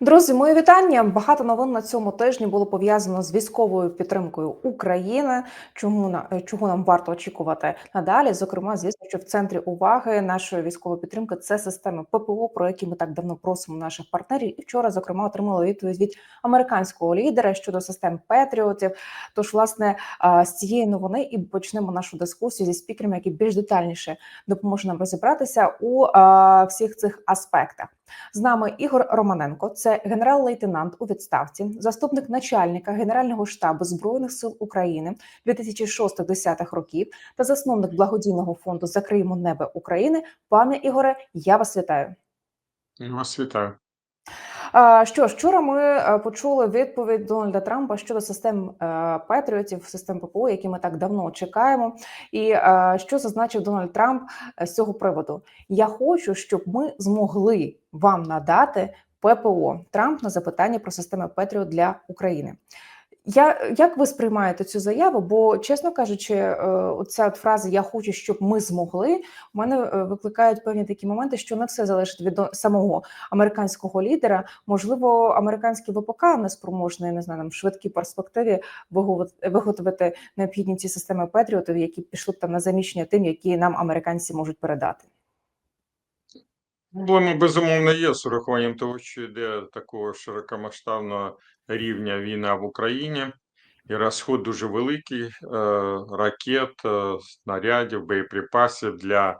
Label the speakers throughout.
Speaker 1: Друзі, мої вітання. Багато новин на цьому тижні було пов'язано з військовою підтримкою України. Чому на е, чого нам варто очікувати надалі? Зокрема, звісно, що в центрі уваги нашої військової підтримки це системи ППО, про які ми так давно просимо наших партнерів. І вчора, зокрема, отримали відповідь від американського лідера щодо систем Петріотів. Тож, власне, з цієї новини і почнемо нашу дискусію зі спікерами, які більш детальніше допоможуть нам розібратися у всіх цих аспектах. З нами Ігор Романенко, це генерал-лейтенант у відставці, заступник начальника Генерального штабу збройних сил України 2006-10 років та засновник благодійного фонду Закриємо небо України. Пане Ігоре, я вас вітаю.
Speaker 2: Я Вас вітаю.
Speaker 1: Що ж, вчора ми е, почули відповідь Дональда Трампа щодо систем е, Петріотів, систем ППО, які ми так давно чекаємо. І е, що зазначив Дональд Трамп з цього приводу? Я хочу, щоб ми змогли вам надати ППО. Трамп на запитання про системи Петріот для України. Я як ви сприймаєте цю заяву? Бо, чесно кажучи, е, оця от фраза Я хочу, щоб ми змогли. У мене е, викликають певні такі моменти, що не все залежить від самого американського лідера. Можливо, американський ВПК не спроможний, не знаю, там в швидкій перспективі виготовити необхідні ці системи Петріотів, які пішли б там на заміщення тим, які нам американці можуть передати.
Speaker 2: Проблема безумовно є з урахуванням того, що йде такого широкомасштабного рівня війна в Україні, і розход дуже великий е, ракет, е, снарядів, боєприпасів для е,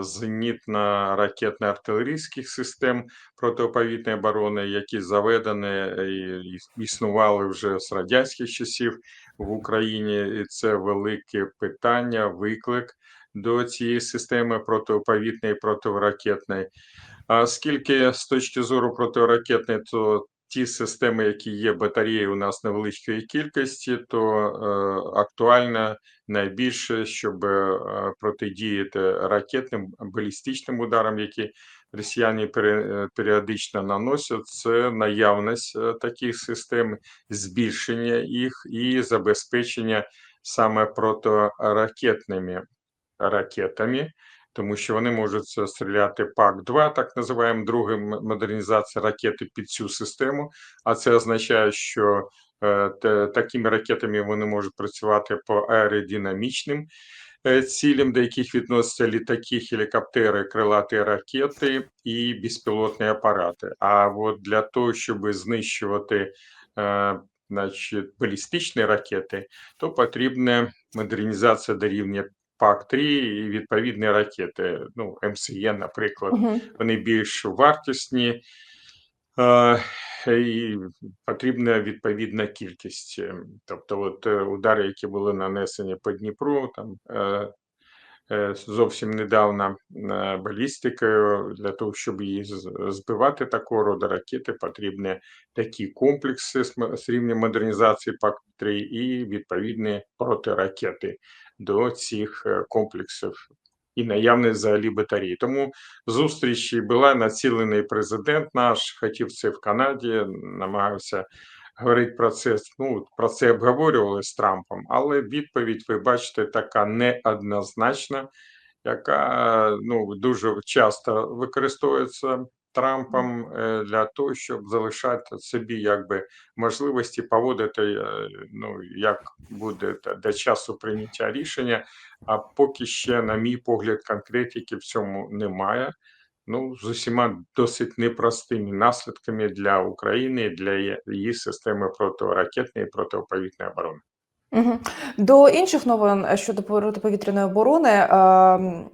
Speaker 2: зенітно-ракетно-артилерійських систем протиповітряної оборони, які заведені і існували вже з радянських часів в Україні. І це велике питання, виклик до цієї системи протиповітряної і протиракетної. А оскільки з точки зору протиракетної, то ті системи, які є батареї у нас невеличкої кількості, то е, актуально найбільше, щоб е, протидіяти ракетним балістичним ударам, які росіяни е, періодично наносять, це наявність таких систем, збільшення їх і забезпечення саме протиракетними ракетами, тому що вони можуть стріляти ПАК-2, так називаємо друга м- модернізація ракети під цю систему. А це означає, що е, такими ракетами вони можуть працювати по аеродинамічним е, цілям, до яких відносяться літаки, гелікоптери, крилаті ракети і безпілотні апарати. А от для того, щоб знищувати е, значить, балістичні ракети, то потрібна модернізація до рівня ПАК-3 і відповідні ракети, ну, МСЄ, наприклад,
Speaker 1: Угу.
Speaker 2: вони більш вартісні, е, і потрібна відповідна кількість. Е, Тобто, от е, удари, які були нанесені по Дніпру, там е, е, зовсім недавно е, балістикою, для того, щоб її збивати такого роду ракети, потрібні такі комплекси з рівня модернізації ПАК-3 і відповідні протиракети до цих е, комплексів і наявність взагалі батареї. Тому зустріч була націлений президент наш, хотів це в Канаді, намагався говорити про це. Ну, про це обговорювали з Трампом, але відповідь, ви бачите, така неоднозначна, яка ну, дуже часто використовується Трампом е, для того, щоб залишати собі якби можливості поводити, е, ну як буде до часу прийняття рішення. А поки ще, на мій погляд, конкретики в цьому немає. Ну, з усіма досить непростими наслідками для України, для її системи протиракетної і протиповітряної оборони.
Speaker 1: До інших новин е, щодо протиповітряної оборони, е,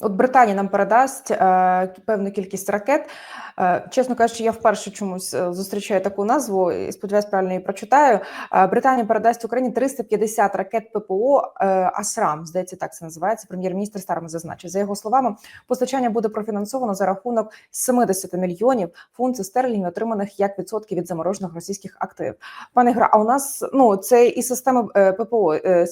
Speaker 1: от Британія нам передасть е, певну кількість ракет. Чесно кажучи, я вперше чомусь зустрічаю таку назву і сподіваюсь, правильно її прочитаю. Британія передасть Україні 350 ракет ППО Асрам. Здається, так це називається. Прем'єр-міністр Стармер зазначив. За його словами, постачання буде профінансовано за рахунок 70 мільйонів фунтів стерлінгів, отриманих як відсотки від заморожених російських активів. Пане Гра, а у нас ну це і системи е, Е,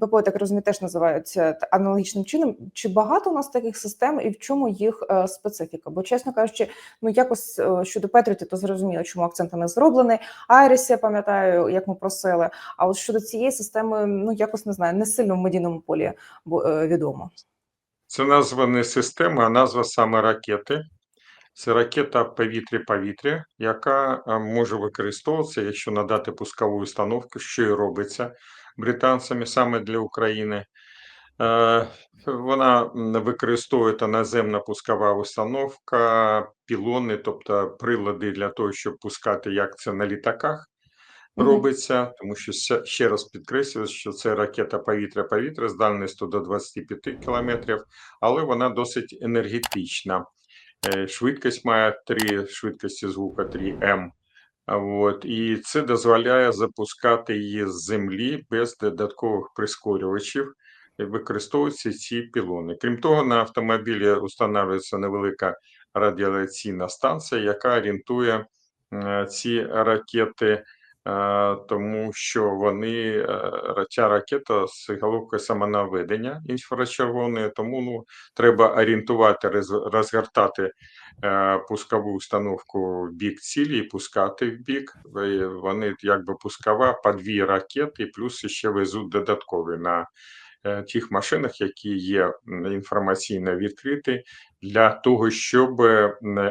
Speaker 1: ППО, так розумію, теж називаються аналогічним чином. Чи багато у нас таких систем і в чому їх е, специфіка? Бо, чесно кажучи, ну якось е, щодо Петріоті, то зрозуміло, чому акцент не зроблений. Айріс, я пам'ятаю, як ми просили. А от щодо цієї системи, ну якось не знаю, не сильно в медійному полі відомо.
Speaker 2: Це назва не система, а назва саме ракети. Це ракета повітря-повітря, яка може використовуватися, якщо надати пускову установку, що і робиться британцями саме для України. Е, Вона використовує наземна пускова установка, пілони, тобто прилади для того, щоб пускати, як це на літаках робиться, тому що ще- раз підкреслюю, що це ракета повітря-повітря з дальністю до 25 кілометрів, але вона досить енергетична. Е, Швидкість має 3 швидкості звука 3М. От, і це дозволяє запускати її з землі без додаткових прискорювачів. Використовуються ці пілони. Крім того, на автомобілі встановлюється невелика радіаційна станція, яка орієнтує е, ці ракети, тому що вони е, ця ракета з головкою самонаведення інфрачервоної, тому ну, треба орієнтувати, розгортати е, пускову установку в бік цілі і пускати в бік. Вони якби пускова по дві ракети, плюс ще везуть додаткові на е, тих машинах, які є інформаційно відкриті, для того, щоб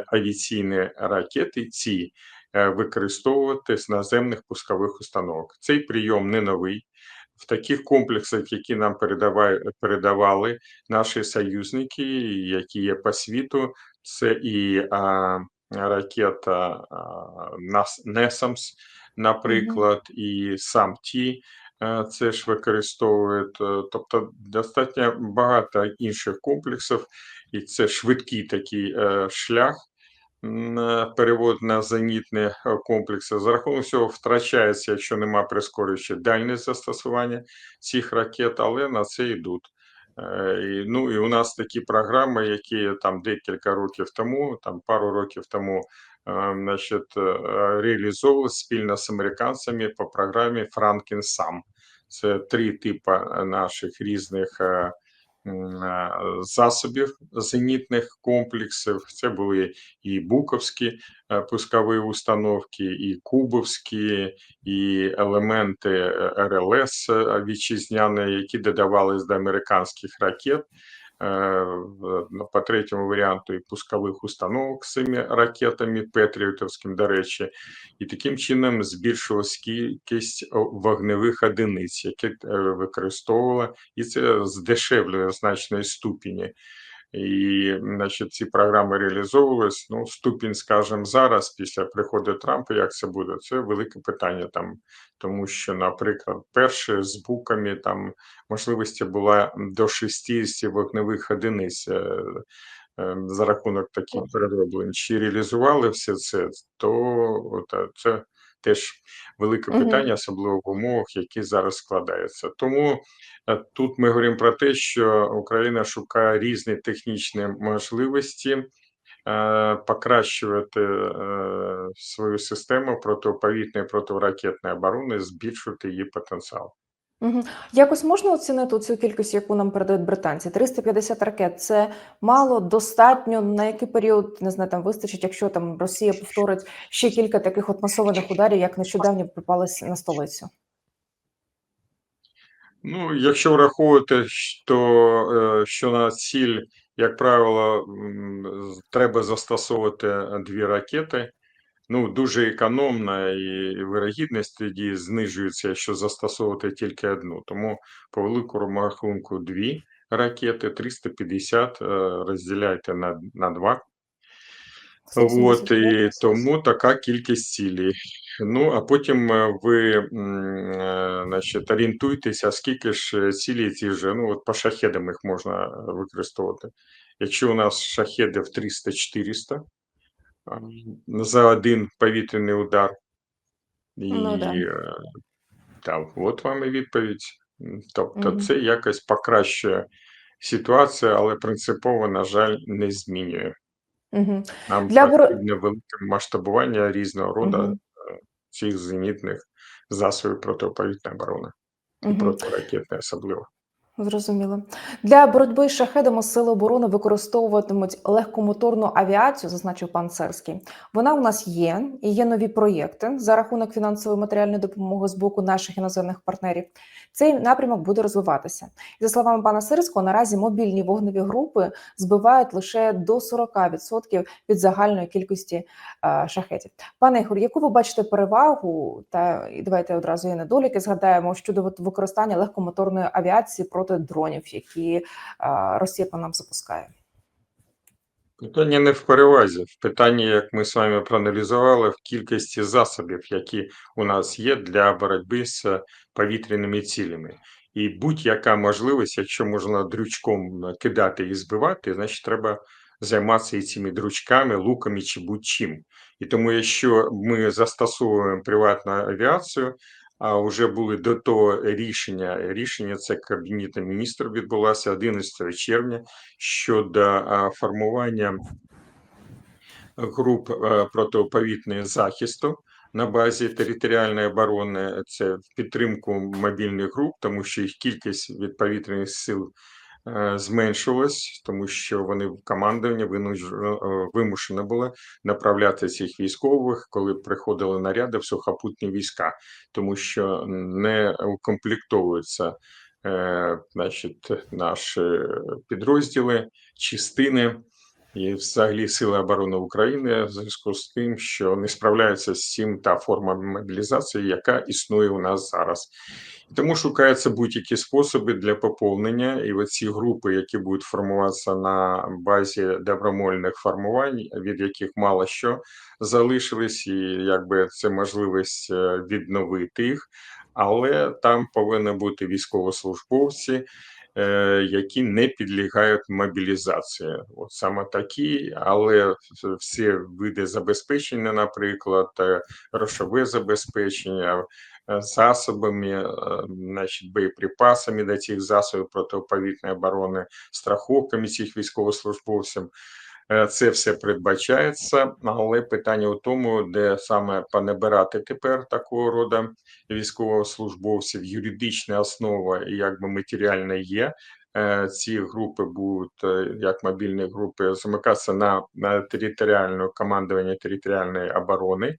Speaker 2: авіаційні ракети ці е, використовувати з наземних пускових установок. Цей прийом не новий. В таких комплексах, які нам передавали наші союзники, які є по світу, це і а, ракета Нас- NESAMS, наприклад, і сам ті це ж використовують. е, Тобто достатньо багато інших комплексів, і це швидкий такий е, шлях е, перевод на зенітні е, комплекси. За рахунок цього втрачається, якщо нема прискорюючи дальність застосування цих ракет, але на це йдуть. Е, ну і у нас такі програми, які там декілька років тому, там пару років тому, е, значить, реалізовували спільно з американцями по програмі Sam. Це три типи наших різних засобів зенітних комплексів. Це були і буковські е, пускові установки, і кубовські, і елементи е, РЛС вітчизняної, які додавались до американських ракет. В- ну, По третьому варіанту і пускових установок з цими ракетами Петріотовським, до речі, і таким чином збільшилась кількість вогневих одиниць, які е, використовувала, і це здешевлює значної ступені. І, значить, ці програми реалізовувались. Ну, ступінь, скажімо, зараз, після приходу Трампа, як це буде, це велике питання там, тому що, наприклад, перше з буками там можливості була до 60 вогневих одиниць. е, е, За рахунок таких перероблень, чи реалізували все це, то е, це теж велике питання, особливо в умовах, які зараз складаються. Тому е, тут ми говоримо про те, що Україна шукає різні технічні можливості е, покращувати е, свою систему протиповітної протиракетної оборони, збільшувати її потенціал.
Speaker 1: Мгм. Якось можна оцінити цю кількість, яку нам передають британці? 350 ракет це мало, достатньо. На який період не знаю, там вистачить, якщо там Росія повторить ще кілька таких от масованих ударів, як нещодавно припались на столицю?
Speaker 2: Ну, якщо враховувати, що, е, що на ціль, як правило, треба застосовувати дві ракети, ну, дуже економно, і вирогідність тоді знижується, якщо застосовувати тільки одну. Тому по великому рахунку дві ракети, 350 е, розділяйте на, на два. От, і тому така кількість цілей. Ну, а потім е, ви е, значить, орієнтуйтеся, скільки ж цілей ці вже, ну, от по шахедам їх можна використовувати. Якщо у нас шахедів 300-400 а, за один повітряний удар, і
Speaker 1: Ну, да.
Speaker 2: е, так, от вам і відповідь. Тобто
Speaker 1: Мгм.
Speaker 2: це якось покращує ситуацію, але принципово, на жаль, не змінює.
Speaker 1: Мгм.
Speaker 2: Нам
Speaker 1: Для
Speaker 2: потрібне велике масштабування різного роду е, цих зенітних засобів протиповітряної оборони і
Speaker 1: Мгм.
Speaker 2: протиракетної особливо.
Speaker 1: Зрозуміло. Для боротьби з шахедами сили оборони використовуватимуть легкомоторну авіацію, зазначив пан Серський. Вона у нас є, і є нові проєкти за рахунок фінансової матеріальної допомоги з боку наших іноземних партнерів. Цей напрямок буде розвиватися. І за словами пана Сирського, наразі мобільні вогневі групи збивають лише до 40% від загальної кількості е, шахетів. Пане Ігор, яку ви бачите перевагу? Та і давайте одразу і недоліки згадаємо щодо використання легкомоторної авіації проти дронів, які е, Росія по нам запускає.
Speaker 2: Питання не в перевазі. В питанні, як ми з вами проаналізували, в кількості засобів, які у нас є для боротьби з повітряними цілями. І будь-яка можливість, якщо можна дрючком кидати і збивати, значить треба займатися і цими дрючками, луками чи будь-чим. І тому, якщо ми застосовуємо приватну авіацію, а вже були до того рішення. Рішення це Кабінету міністрів відбулося 11 червня щодо формування груп протиповітної захисту на базі територіальної оборони. Це в підтримку мобільних груп, тому що їх кількість від повітряних сил е, зменшилась, тому що вони в командуванні винуж- е, вимушені були направляти цих військових, коли приходили наряди в сухопутні війська, тому що не укомплектовуються е, значить, наші підрозділи, частини і взагалі Сили оборони України в зв'язку з тим, що не справляються з цим та форма мобілізації, яка існує у нас зараз. Тому шукаються будь-які способи для поповнення, і оці групи, які будуть формуватися на базі добровольних формувань, від яких мало що залишились, і якби це можливість е, відновити їх, але там повинні бути військовослужбовці, е, які не підлягають мобілізації. От саме такі, але всі види забезпечення, наприклад, е, грошове забезпечення, засобами, е, значить, боєприпасами до цих засобів протиповітряної оборони, страховками цих військовослужбовців. Е, Це все передбачається, але питання у тому, де саме понабирати тепер такого роду військовослужбовців, юридична основа і якби матеріальна є. Е, Ці групи будуть е, як мобільні групи замикатися на, на територіальне командування територіальної оборони.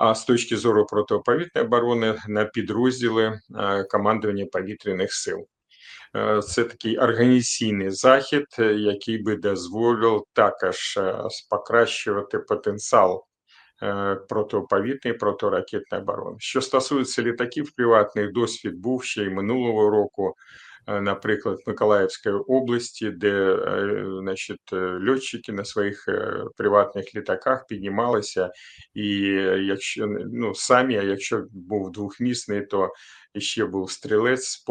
Speaker 2: А з точки зору протиповітряної оборони на підрозділи е, командування повітряних сил. Е, Це такий організаційний захід, е, який би дозволив також покращувати потенціал протиповітряної, протиракетної оборони. Що стосується літаків приватних, досвід був ще й минулого року. Е, Наприклад, в Миколаївській області, де е, значить, е, льотчики на своїх приватних літаках піднімалися, і якщо ну самі, а якщо був двохмісний, то ще був стрілець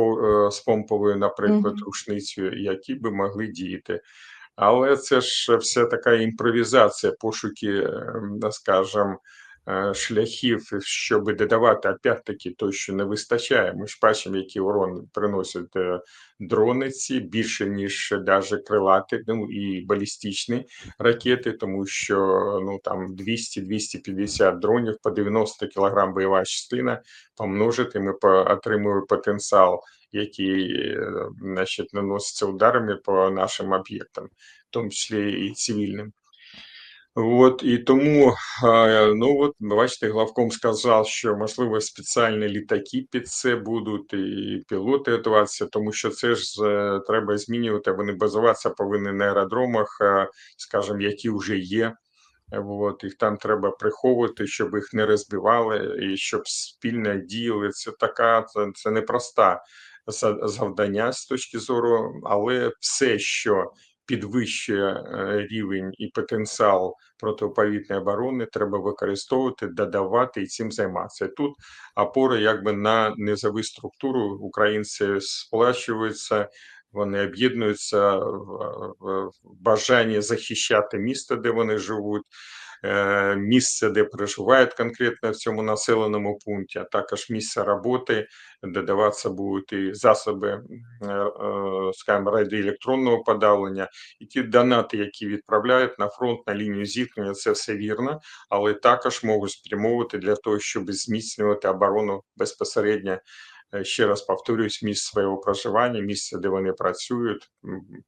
Speaker 2: з помповою, наприклад,
Speaker 1: Мгм.
Speaker 2: рушницею, які би могли діяти. Але це ж все така імпровізація, пошуки, ем, е, шляхів, щоб додавати опять-таки то, що не вистачає. Ми ж бачимо, які урон приносять е, дрони ці більше, ніж даже крилаті, ну і балістичні ракети, тому що ну там 200-250 дронів по 90 кг бойова частина помножити, ми отримуємо потенціал, який е, значить, наноситься ударами по нашим об'єктам, в тому числі і цивільним. От і тому, ну от бачите, главком сказав, що можливо спеціальні літаки під це будуть, і пілоти готуватися, тому що це ж е, треба змінювати. Вони базуватися повинні на аеродромах, е, скажімо, які вже є. От, їх там треба приховувати, щоб їх не розбивали, і щоб спільно діяли. Це така, це, це непроста завдання з точки зору, але все, що підвищує е, рівень і потенціал протиповітряної оборони, треба використовувати, додавати і цим займатися. Тут опора якби на низову структуру. Українці сплачуються, вони об'єднуються в, бажанні захищати місто, де вони живуть, місце, де проживають конкретно в цьому населеному пункті, а також місце роботи, додаватися будуть і засоби, е, е, скажімо, радіоелектронного подавлення, і ті донати, які відправляють на фронт, на лінію зіткнення, це все вірно, але також можуть спрямовувати для того, щоб зміцнювати оборону безпосередньо е, ще раз повторюсь, місце свого проживання, місце, де вони працюють,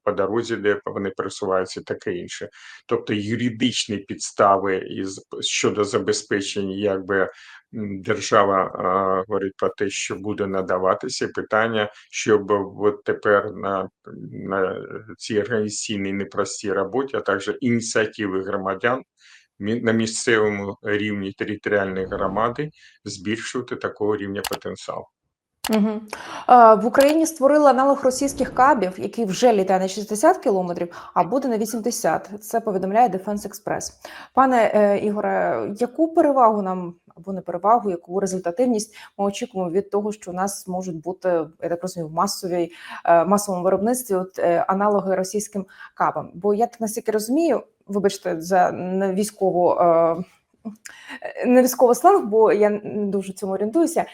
Speaker 2: по дорозі, де вони пересуваються, і таке інше. Тобто юридичні підстави із щодо забезпечення, якби держава а, говорить про те, що буде надаватися. Питання, щоб от тепер на, на цій організаційній непростій роботі, а також ініціативи громадян на місцевому рівні територіальної громади збільшувати такого рівня потенціал.
Speaker 1: Угу. В Україні створили аналог російських кабів, який вже літає на 60 кілометрів, а буде на 80. Це повідомляє Defense Express. Пане е, Ігоре, яку перевагу нам або не перевагу, яку результативність ми очікуємо від того, що у нас можуть бути, я так розумію, в масовій е, масовому виробництві от, аналоги російським кабам? Бо я так наскільки розумію, вибачте за військову. Не військовий сленг, бо я не дуже цьому орієнтуюся.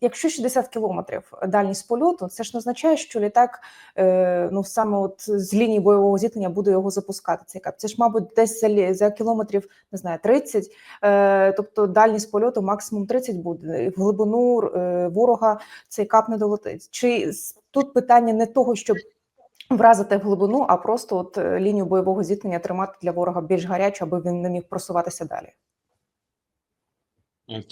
Speaker 1: Якщо 60 кілометрів дальність польоту, це ж не означає, що літак е, ну саме от з лінії бойового зіткнення буде його запускати. Цей кап. Це ж, мабуть, десь за, за кілометрів не знаю, 30, е, тобто дальність польоту максимум 30 буде. В глибину е, ворога цей кап не долетить. Чи тут питання не того, щоб вразити в глибину, а просто от лінію бойового зіткнення тримати для ворога більш гарячу, аби він не міг просуватися далі.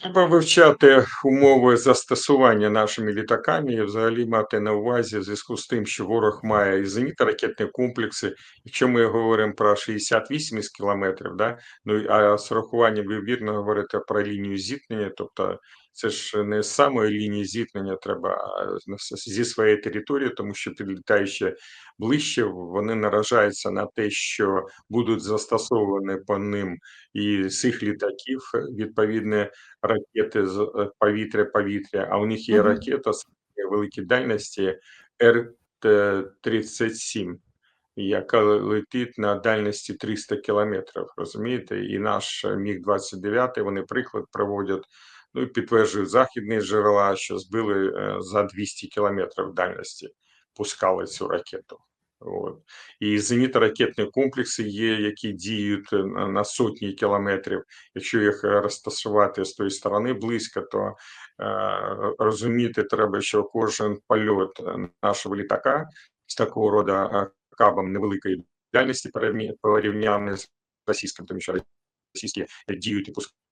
Speaker 2: Треба вивчати умови застосування нашими літаками і взагалі мати на увазі в зв'язку з тим, що ворог має і зенітно-ракетні комплекси. Якщо ми говоримо про 68 із кілометрів, да, ну а з урахуванням вірно говорите про лінію зіткнення, тобто це ж не з самої лінії зіткнення треба зі своєї території, тому що підлітаючи ближче, вони наражаються на те, що будуть застосовані по ним і їх літаків відповідні ракети з е, повітря-повітря, а у них є
Speaker 1: Мгм.
Speaker 2: ракета з великої дальності Р-37, яка летить на дальності 300 кілометрів, розумієте? І наш Міг-29, вони приклад проводять, ну підтверджують західні джерела, що збили е, за 200 кілометрів дальності, пускали цю ракету. От. І зенітно-ракетні комплекси є, які діють е, на сотні кілометрів. Якщо їх розташувати з тої сторони близько, то е, розуміти треба, що кожен польот нашого літака з такого роду е, кабом невеликої дальності порівняно з російським, тому що російські діють і пускають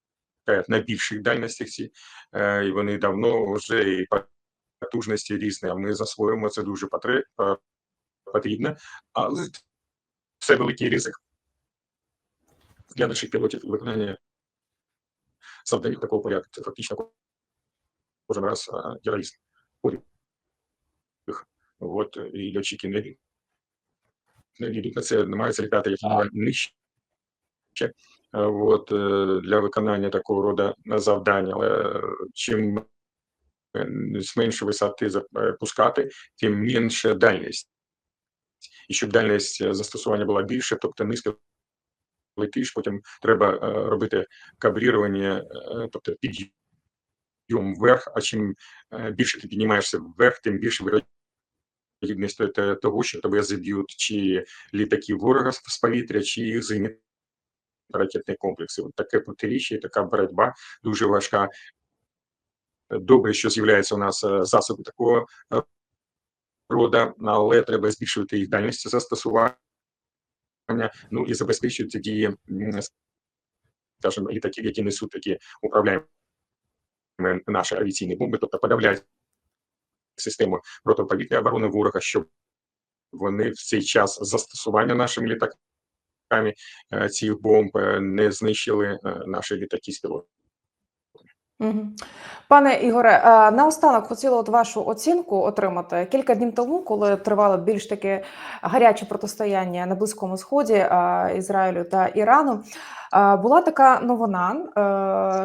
Speaker 2: на більших дальностях ці, е, і вони давно вже і потужності різні, а ми засвоїмо це дуже е, потрібно, але це великий ризик для наших пілотів виконання завдань такого порядку. Це фактично кожен раз героїзм. От і льотчики не, йдуть на це, намагаються літати як нижче. Е, От е, для виконання такого роду завдань, але е, чим менше висоти запускати, тим менше дальність. І щоб дальність застосування була більше, тобто низько летиш, потім треба робити кабрірування, тобто підйом вверх, а чим більше ти піднімаєшся вверх, тим більше вирогідність того, що тебе заб'ють чи літаки ворога з повітря, чи їх зенітно ракетні комплекси. От таке протиріччя така боротьба дуже важка. Добре, що з'являється у нас е, засоби такого е, роду, але треба збільшувати їх дальність застосування, ну і забезпечувати дії, скажімо, літаків, які несуть такі управляємо наші авіаційні бомби, тобто подавляють систему протиповітряної оборони ворога, щоб вони в цей час застосування нашими літаками е, цих бомб не знищили е, наші літаки з пілотами.
Speaker 1: Пане Ігоре, е, наостанок хотіла от вашу оцінку отримати кілька днів тому, коли тривало більш таке гаряче протистояння на Близькому Сході е, Ізраїлю та Ірану. е, Була така новина,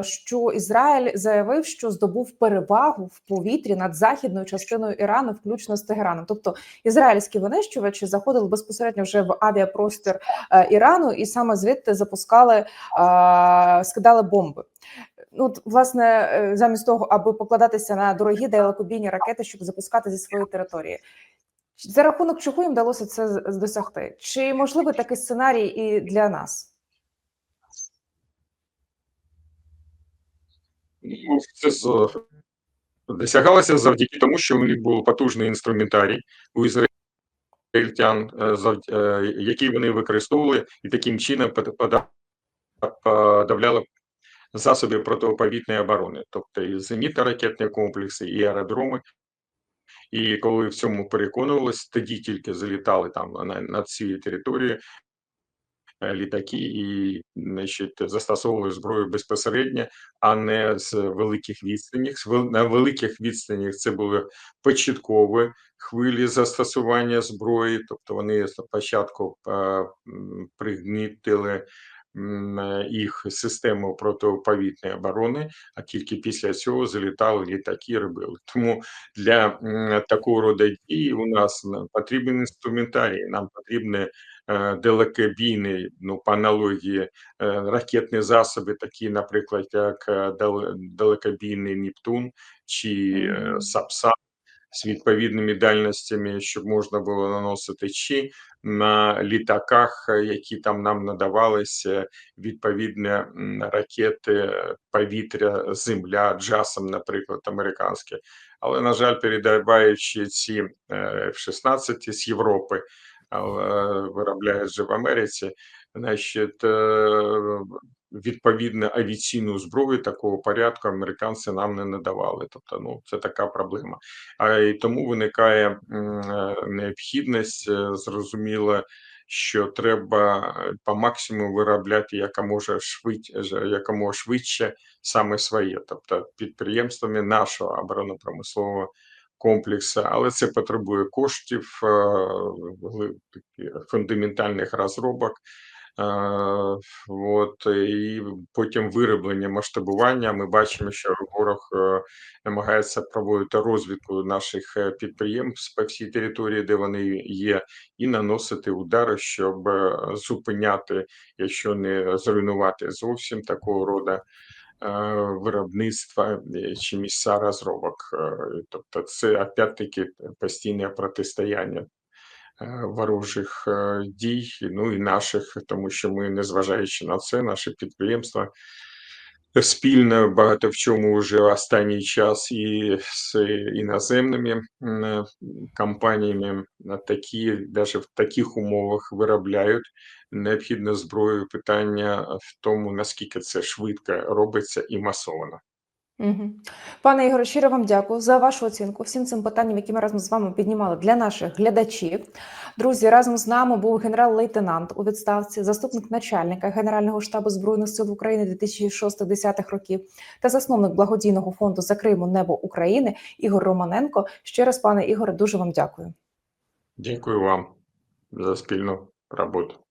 Speaker 1: що Ізраїль заявив, що здобув перевагу в повітрі над західною частиною Ірану, включно з Тегераном. Тобто ізраїльські винищувачі заходили безпосередньо вже в авіапростір Ірану, і саме звідти запускали, скидали бомби. От, власне, е, замість того, аби покладатися на дорогі далекобійні ракети, щоб запускати зі своєї території. За рахунок чого їм вдалося це досягти? Чи можливий такий сценарій і для нас?
Speaker 2: Ну, це Досягалося завдяки тому, що у них був потужний інструментарій у ізраїльтян, е, е, який вони використовували, і таким чином пода- пода- подавляли засоби протиповітряної оборони, тобто і зенітно-ракетні комплекси, і аеродроми. І коли в цьому переконувалися, тоді тільки залітали там на, на ці території е, літаки і значить, застосовували зброю безпосередньо, а не з великих відстанів. На великих відстанях це були початкові хвилі застосування зброї, тобто вони спочатку е, пригнітили їх систему протиповітряної оборони, а тільки після цього залітали літаки робили. Тому для такого роду дій у нас потрібен інструментарій, нам потрібні е, далекобійні, ну по аналогії е, ракетні засоби, такі, наприклад, як далекобійний Нептун чи Сапсан з відповідними дальностями, щоб можна було наносити чи на літаках, е, які там нам надавалися, відповідні ракети е, повітря, земля, джасом, наприклад, американські. Але, на жаль, передаваючи ці F-16 з Європи, але виробляють же в Америці, значить, відповідно авіаційну зброю такого порядку американці нам не надавали. Тобто, ну це така проблема. А і тому виникає е, необхідність е, зрозуміло, що треба е, по максимуму виробляти якомога швидше, якомога швидше саме своє, тобто підприємствами нашого оборонно-промислового комплексу, але це потребує коштів, фундаментальних розробок. Е, От і потім вироблення масштабування. Ми бачимо, що ворог е, намагається проводити розвідку наших е, підприємств по всій території, де вони є, і наносити удари, щоб е, зупиняти, якщо не зруйнувати зовсім такого роду е, виробництва е, чи місця розробок. Тобто, це опять-таки постійне протистояння ворожих е, дій, ну і наших, тому що ми, незважаючи на це, наші підприємства спільно багато в чому вже останній час і з іноземними е, компаніями такі, навіть в таких умовах виробляють необхідну зброю. Питання в тому, наскільки це швидко робиться і масово.
Speaker 1: Мгм. Пане Ігоре, щиро вам дякую за вашу оцінку всім цим питанням, які ми разом з вами піднімали для наших глядачів. Друзі, разом з нами був генерал-лейтенант у відставці, заступник начальника Генерального штабу збройних сил України 2006-10 років та засновник благодійного фонду за Криму Небо України Ігор Романенко. Ще раз, пане Ігоре, дуже вам дякую.
Speaker 2: Дякую вам за спільну роботу.